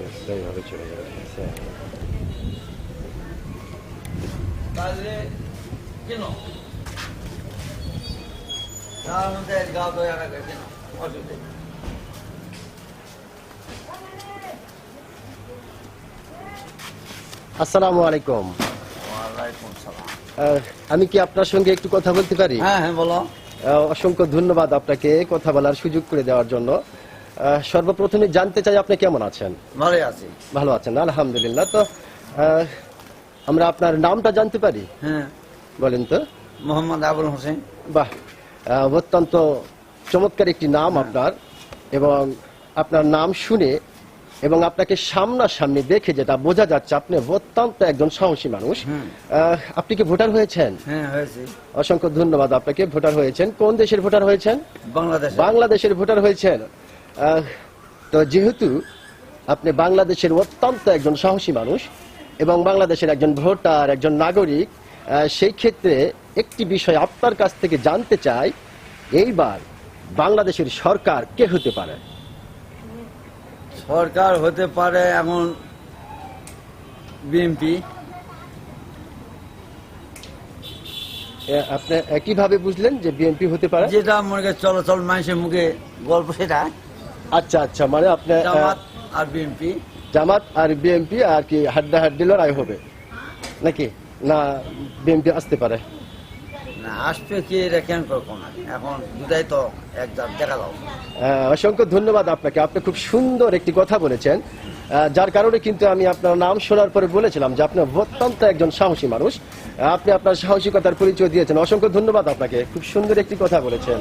নিউজটা এইভাবে চলে যাবে ঠিক আছে তাহলে কেন তার মধ্যে গাও তো একা কেন অসুবিধা আসসালামু আলাইকুম। আমি কি আপনার সঙ্গে একটু কথা বলতে পারি? হ্যাঁ হ্যাঁ বলো। অসংখ্য ধন্যবাদ আপনাকে কথা বলার সুযোগ করে দেওয়ার জন্য। সর্বপ্রথমে জানতে চাই আপনি কেমন আছেন? ভালোই আছি। ভালো আছেন আলহামদুলিল্লাহ। তো আমরা আপনার নামটা জানতে পারি? হ্যাঁ। বলেন তো। মোহাম্মদ আবুল হোসেন। বাহ অত্যন্ত চমৎকার একটি নাম আপনার এবং আপনার নাম শুনে এবং আপনাকে সামনাসামনি দেখে যেটা বোঝা যাচ্ছে আপনি অত্যন্ত একজন সাহসী মানুষ। আহ, আপনি কি ভোটার হয়েছেন? হ্যাঁ অসংখ্য ধন্যবাদ আপনাকে। ভোটার হয়েছেন। কোন দেশের ভোটার হয়েছেন? বাংলাদেশ বাংলাদেশের ভোটার হয়েছেন। তো যেহেতু আপনি বাংলাদেশের অত্যন্ত একজন সাহসী মানুষ এবং বাংলাদেশের একজন ভোটার একজন নাগরিক সেই ক্ষেত্রে একটি বিষয় আপনার কাছ থেকে জানতে চাই এইবার বাংলাদেশের সরকার কে হতে পারে? সরকার হতে পারে এমন বিএনপি। আপনি কীভাবে বুঝলেন যে বিএনপি হতে পারে? যেটা মনে চলাচল মানুষের মুখে গল্প সেটা। আচ্ছা আচ্ছা মানে আপনি আহ, জামাত আর বিএনপি। জামাত আর বিএনপি আর কি হাড্ডা হাড্ডি লড়াই হবে? নাকি? না বিএনপি আসতে পারে? না আসবে কি এটা কেন এখন দুটাই তো একদম দেখা দাও অসংখ্য ধন্যবাদ আপনাকে। আপনি খুব সুন্দর একটি কথা বলেছেন। যার কারণে কিন্তু আমি আপনার নাম শোনার পরে বলেছিলাম যে আপনি অত্যন্ত একজন সাহসী মানুষ। আপনি আপনার সাহসিকতার পরিচয় দিয়েছেন। অসংখ্য ধন্যবাদ আপনাকে। খুব সুন্দর একটি কথা বলেছেন।